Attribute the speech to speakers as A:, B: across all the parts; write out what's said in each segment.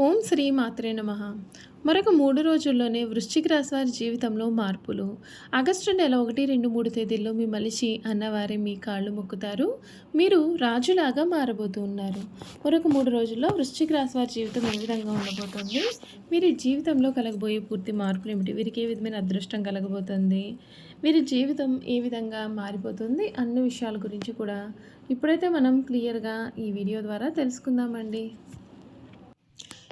A: ఓం శ్రీ మాత్రే నమ. మరొక మూడు రోజుల్లోనే వృశ్చిక రాశి వారి జీవితంలో మార్పులు. ఆగస్టు నెల ఒకటి రెండు మూడు తేదీల్లో మీ మలిచి అన్నవారే మీ కాళ్ళు మొక్కుతారు. మీరు రాజులాగా మారబోతూ ఉన్నారు. మరొక మూడు రోజుల్లో వృశ్చిక రాశి వారి జీవితం ఏ విధంగా ఉండబోతుంది? వీరి జీవితంలో కలగబోయే పూర్తి మార్పులు ఏమిటి? వీరికి ఏ విధమైన అదృష్టం కలగబోతుంది? వీరి జీవితం ఏ విధంగా మారిపోతుంది? అన్ని విషయాల గురించి కూడా ఇప్పుడైతే మనం క్లియర్గా ఈ వీడియో ద్వారా తెలుసుకుందామండి.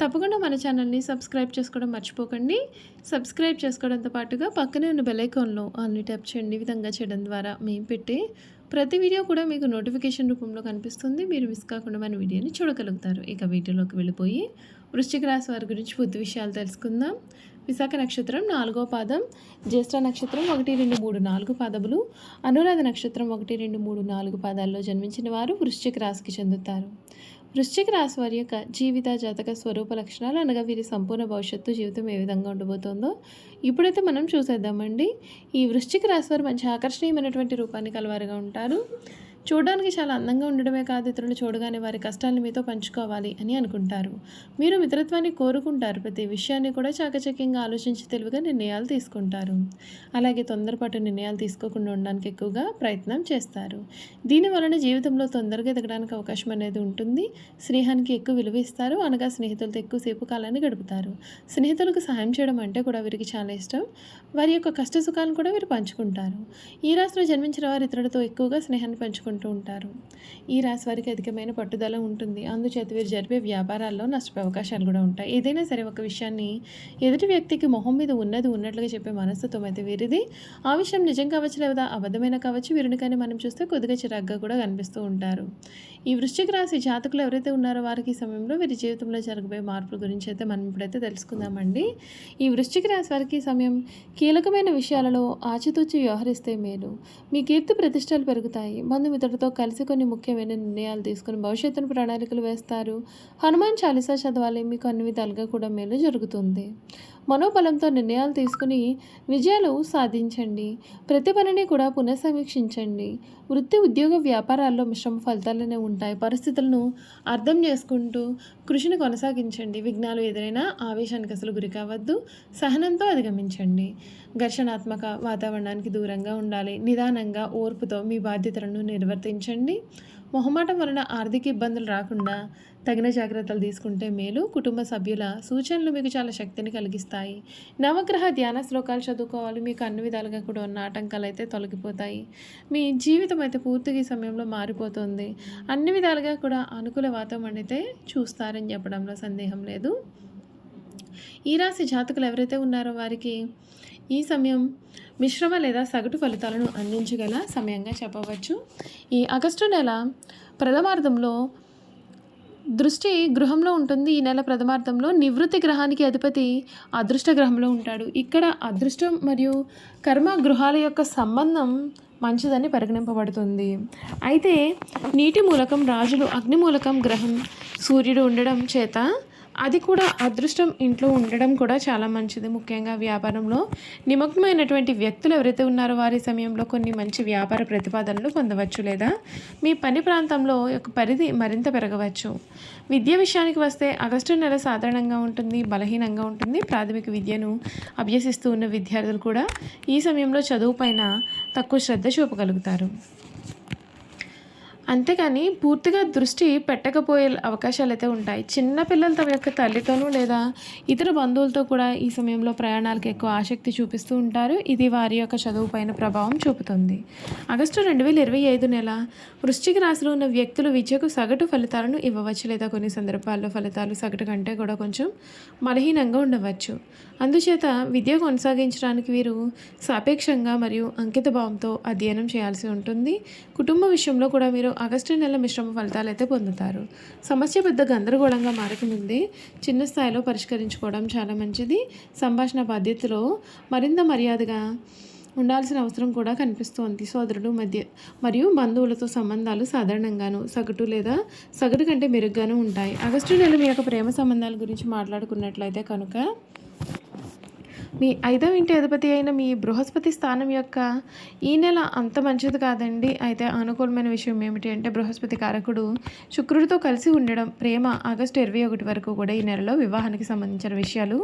A: తప్పకుండా మన ఛానల్ని సబ్స్క్రైబ్ చేసుకోవడం మర్చిపోకండి. సబ్స్క్రైబ్ చేసుకోవడంతో పాటుగా పక్కనే ఉన్న బెలైకాన్లో ఆల్ని అన్ని ట్యాప్ చేయండి. ఈ విధంగా చేయడం ద్వారా మేము పెట్టే ప్రతి వీడియో కూడా మీకు నోటిఫికేషన్ రూపంలో కనిపిస్తుంది. మీరు మిస్ కాకుండా మన వీడియోని చూడగలుగుతారు. ఇక వీడియోలోకి వెళ్ళిపోయి వృశ్చిక రాశి వారి గురించి పూర్తి విషయాలు తెలుసుకుందాం. విశాఖ నక్షత్రం నాలుగో పాదం జ్యేష్ఠ నక్షత్రం ఒకటి రెండు మూడు నాలుగు పాదములు అనురాధ నక్షత్రం ఒకటి రెండు మూడు నాలుగు పాదాల్లో జన్మించిన వారు వృశ్చిక రాశికి చెందుతారు. వృశ్చిక రాశి వారి యొక్క జీవిత జాతక స్వరూప లక్షణాలు అనగా వీరి సంపూర్ణ భవిష్యత్తు జీవితం ఏ విధంగా ఉండబోతుందో ఇప్పుడైతే మనం చూసేద్దామండి. ఈ వృశ్చిక రాశి వారు మంచి ఆకర్షణీయమైనటువంటి రూపాన్ని కలవారుగా ఉంటారు. చూడడానికి చాలా అందంగా ఉండడమే కాదు ఇతరులు చూడగానే వారి కష్టాలను మీతో పంచుకోవాలి అని అనుకుంటారు. మీరు మిత్రత్వాన్ని కోరుకుంటారు. ప్రతి విషయాన్ని కూడా చాకచక్యంగా ఆలోచించి తెలివిగా నిర్ణయాలు తీసుకుంటారు. అలాగే తొందరపాటు నిర్ణయాలు తీసుకోకుండా ఉండడానికి ఎక్కువగా ప్రయత్నం చేస్తారు. దీని వలన జీవితంలో తొందరగా ఎదగడానికి అవకాశం అనేది ఉంటుంది. స్నేహానికి ఎక్కువ విలువ ఇస్తారు. అనగా స్నేహితులతో ఎక్కువసేపు కాలాన్ని గడుపుతారు. స్నేహితులకు సహాయం చేయడం అంటే కూడా వీరికి చాలా ఇష్టం. వారి యొక్క కష్ట సుఖాలను కూడా వీరు పంచుకుంటారు. ఈ రాశిలో జన్మించిన వారు ఇతరులతో ఎక్కువగా స్నేహాన్ని పంచుకుంటారు. చేసుకుంటూ ఉంటారు. ఈ రాశి వారికి అధికమైన పట్టుదల ఉంటుంది. అందుచేత వీరు జరిపే వ్యాపారాల్లో నష్టపోయే అవకాశాలు కూడా ఉంటాయి. ఏదైనా సరే ఒక విషయాన్ని ఎదుటి వ్యక్తికి మొహం మీద ఉన్నది ఉన్నట్లుగా చెప్పే మనస్తత్వం అయితే వీరిది. ఆ విషయం నిజం కావచ్చు లేదా అబద్ధమైన కావచ్చు వీరిని కానీ మనం చూస్తే కొద్దిగా చిరాగ్గా కూడా కనిపిస్తూ ఉంటారు. ఈ వృశ్చిక రాశి జాతకులు ఎవరైతే ఉన్నారో వారికి ఈ సమయంలో వీరి జీవితంలో జరగబోయే మార్పుల గురించి అయితే మనం ఇప్పుడైతే తెలుసుకుందామండి. ఈ వృశ్చిక రాశి వారికి సమయం కీలకమైన విషయాలలో ఆచితూచి వ్యవహరిస్తే మేలు. మీ కీర్తి ప్రతిష్టలు పెరుగుతాయి. బంధుమిత్రులతో కలిసి కొన్ని ముఖ్యమైన నిర్ణయాలు తీసుకుని భవిష్యత్తును ప్రణాళికలు వేస్తారు. హనుమాన్ చాలీసా చదవాలి మీకు అన్ని విధాలుగా కూడా మేలు జరుగుతుంది. మనోబలంతో నిర్ణయాలు తీసుకుని విజయాలు సాధించండి. ప్రతి పనిని కూడా పునఃసమీక్షించండి. వృత్తి ఉద్యోగ వ్యాపారాల్లో మిశ్రమ ఫలితాలనే ఉంటాయి. పరిస్థితులను అర్థం చేసుకుంటూ కృషిని కొనసాగించండి. విఘ్నాలు ఎదురైనా ఆవేశానికి అసలు గురి కావద్దు. సహనంతో అధిగమించండి. ఘర్షణాత్మక వాతావరణానికి దూరంగా ఉండాలి. నిదానంగా ఓర్పుతో మీ బాధ్యతలను నిర్వర్తించండి మొహమాటం వలన ఆర్థిక ఇబ్బందులు రాకుండా తగిన జాగ్రత్తలు తీసుకుంటే మేలు. కుటుంబ సభ్యుల సూచనలు మీకు చాలా శక్తిని కలిగిస్తాయి. నవగ్రహ ధ్యాన శ్లోకాలు చదువుకోవాలి. మీకు అన్ని విధాలుగా కూడా ఉన్న ఆటంకాలు అయితే తొలగిపోతాయి. మీ జీవితం అయితే పూర్తిగా ఈ సమయంలో మారిపోతుంది. అన్ని విధాలుగా కూడా అనుకూల వాతావరణం అయితే చూస్తారని చెప్పడంలో సందేహం లేదు. ఈ రాశి జాతకులు ఎవరైతే ఉన్నారో వారికి ఈ సమయం మిశ్రమ లేదా సగటు ఫలితాలను అందించగల సమయంగా చెప్పవచ్చు. ఈ ఆగస్టు నెల ప్రథమార్థంలో దృష్టి గృహంలో ఉంటుంది. ఈ నెల ప్రథమార్థంలో నివృత్తి గ్రహానికి అధిపతి అదృష్ట గ్రహంలో ఉంటాడు. ఇక్కడ అదృష్టం మరియు కర్మ గృహాల యొక్క సంబంధం మంచిదని పరిగణింపబడుతుంది. అయితే నీటి మూలకం రాజులు అగ్ని మూలకం గ్రహం సూర్యుడు ఉండడం చేత అది కూడా అదృష్టం ఇంట్లో ఉండడం కూడా చాలా మంచిది. ముఖ్యంగా వ్యాపారంలో నిమగ్నమైనటువంటి వ్యక్తులు ఎవరైతే ఉన్నారో వారి సమయంలో కొన్ని మంచి వ్యాపార ప్రతిపాదనలు పొందవచ్చు లేదా మీ పని ప్రాంతంలో యొక్క పరిధి మరింత పెరగవచ్చు. విద్య విషయానికి వస్తే ఆగస్టు నెల సాధారణంగా ఉంటుంది బలహీనంగా ఉంటుంది. ప్రాథమిక విద్యను అభ్యసిస్తూ ఉన్న విద్యార్థులు కూడా ఈ సమయంలో చదువు పైన తక్కువ శ్రద్ధ చూపగలుగుతారు. అంతేకాని పూర్తిగా దృష్టి పెట్టకపోయే అవకాశాలు అయితే ఉంటాయి. చిన్న పిల్లలు తమ యొక్క తల్లితోనూ లేదా ఇతర బంధువులతో కూడా ఈ సమయంలో ప్రయాణాలకు ఎక్కువ ఆసక్తి చూపిస్తూ ఉంటారు. ఇది వారి యొక్క చదువుపైన ప్రభావం చూపుతుంది. ఆగస్టు రెండు వేల ఇరవై ఐదు నెల వృశ్చిక రాశిలో ఉన్న వ్యక్తులు విద్యకు సగటు ఫలితాలను ఇవ్వవచ్చు లేదా కొన్ని సందర్భాల్లో ఫలితాలు సగటు కంటే కూడా కొంచెం బలహీనంగా ఉండవచ్చు. అందుచేత విద్య కొనసాగించడానికి వీరు సాపేక్షంగా మరియు అంకిత భావంతో అధ్యయనం చేయాల్సి ఉంటుంది. కుటుంబ విషయంలో కూడా మీరు ఆగస్టు నెల మిశ్రమ ఫలితాలు అయితే పొందుతారు. సమస్య పెద్ద గందరగోళంగా మారకముందే చిన్న స్థాయిలో పరిష్కరించుకోవడం చాలా మంచిది. సంభాషణ బాధ్యతలో మరింత మర్యాదగా ఉండాల్సిన అవసరం కూడా కనిపిస్తోంది. సోదరుడు మధ్య మరియు బంధువులతో సంబంధాలు సాధారణంగాను సగటు లేదా సగటు కంటే మెరుగ్గాను ఉంటాయి. ఆగస్టు నెల మీ యొక్క ప్రేమ సంబంధాల గురించి మాట్లాడుకున్నట్లయితే కనుక మీ ఐదవ ఇంటి అధిపతి అయిన మీ బృహస్పతి స్థానం యొక్క ఈ నెల అంత మంచిది కాదండి. అయితే అనుకూలమైన విషయం ఏమిటి అంటే బృహస్పతి కారకుడు శుక్రుడితో కలిసి ఉండడం ప్రేమ ఆగస్టు ఇరవై ఒకటి వరకు కూడా ఈ నెలలో వివాహానికి సంబంధించిన విషయాలు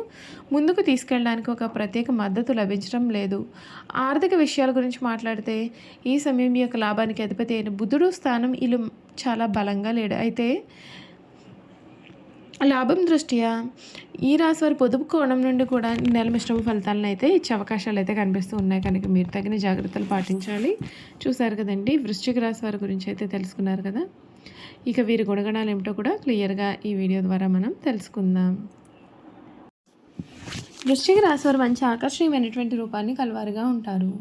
A: ముందుకు తీసుకెళ్ళడానికి ఒక ప్రత్యేక మద్దతు లభించడం లేదు. ఆర్థిక విషయాల గురించి మాట్లాడితే ఈ సమయం యొక్క లాభానికి అధిపతి అయిన బుధుడు స్థానం ఇల్లు చాలా బలంగా లేడు. అయితే లాభం దృష్ట్యా? ఈ రాశి వారి పొదుపు కోణం నుండి కూడా నెల మిశ్రమ ఫలితాలను అయితే ఇచ్చే అవకాశాలు అయితే కనిపిస్తూ ఉన్నాయి. కనుక మీరు తగిన జాగ్రత్తలు పాటించాలి. చూసారు కదండి వృశ్చిక రాశి వారి గురించి అయితే తెలుసుకున్నారు కదా? ఇక వీరి గుణగణాలు ఏమిటో కూడా క్లియర్గా ఈ వీడియో ద్వారా మనం తెలుసుకుందాం. వృశ్చిక రాశి వారు మంచి ఆకర్షణీయమైనటువంటి రూపాన్ని కలవారుగా ఉంటారు.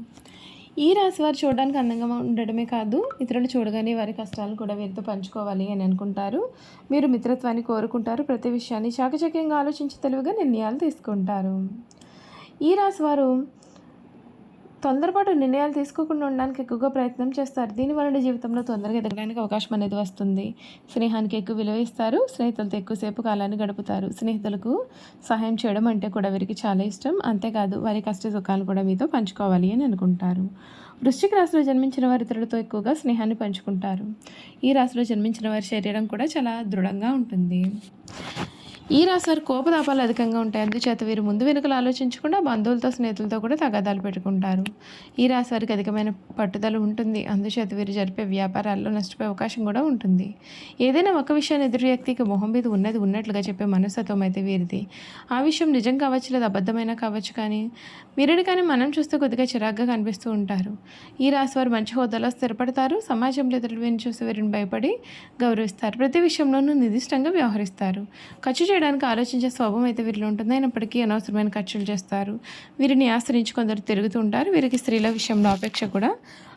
A: ఈ రాశి వారు చూడడానికి అందంగా ఉండడమే కాదు ఇతరులు చూడగానే వారి కష్టాలు కూడా వీరితో పంచుకోవాలి అని అనుకుంటారు. మీరు మిత్రత్వాన్ని కోరుకుంటారు. ప్రతి విషయాన్ని చాకచక్యంగా ఆలోచించి తెలివిగా నిర్ణయాలు తీసుకుంటారు. ఈ రాశి వారు తొందరపాటు నిర్ణయాలు తీసుకోకుండా ఉండడానికి ఎక్కువగా ప్రయత్నం చేస్తారు. దీనివల్ల జీవితంలో తొందరగా ఎదగడానికి అవకాశం అనేది వస్తుంది. స్నేహానికి ఎక్కువ విలువ ఇస్తారు. స్నేహితులతో ఎక్కువసేపు కాలాన్ని గడుపుతారు. స్నేహితులకు సహాయం చేయడం అంటే కూడా వీరికి చాలా ఇష్టం. అంతేకాదు వారి కష్ట సుఖాలు కూడా మీతో పంచుకోవాలి అని అనుకుంటారు. వృశ్చిక రాశిలో జన్మించిన వారి ఇతరులతో ఎక్కువగా స్నేహాన్ని పంచుకుంటారు. ఈ రాశిలో జన్మించిన వారి శరీరం కూడా చాలా దృఢంగా ఉంటుంది. ఈ రాశివారి కోపతాపాలు అధికంగా ఉంటాయి. అందుచేత వీరు ముందు వెనుకలు ఆలోచించకుండా బంధువులతో స్నేహితులతో కూడా తగాదాలు పెట్టుకుంటారు. ఈ రాశివారికి అధికమైన పట్టుదల ఉంటుంది. అందుచేత వీరు జరిపే వ్యాపారాల్లో నష్టపోయే అవకాశం కూడా ఉంటుంది. ఏదైనా ఒక విషయాన్ని ఎదురు వ్యక్తికి మొహం మీద ఉన్నది ఉన్నట్లుగా చెప్పే మనస్తత్వం అయితే వీరిది. ఆ విషయం నిజం కావచ్చు లేదా అబద్ధమైనా కావచ్చు కానీ వీరిని కానీ మనం చూస్తే కొద్దిగా చిరాగ్గా కనిపిస్తూ ఉంటారు. ఈ రాశి వారు మంచి హోదాలో స్థిరపడతారు. సమాజంలో ఇతరులు వీరిని చూసి వీరిని భయపడి గౌరవిస్తారు. ప్రతి విషయంలోనూ నిర్దిష్టంగా వ్యవహరిస్తారు. ఖర్చు చేయడానికి ఆలోచించే స్వభావం అయితే వీరిలో ఉంటుంది. అయినప్పటికీ అనవసరమైన ఖర్చులు చేస్తారు. వీరిని ఆశ్రయించి కొందరు తిరుగుతుంటారు వీరికి స్త్రీల విషయంలో అపేక్ష కూడా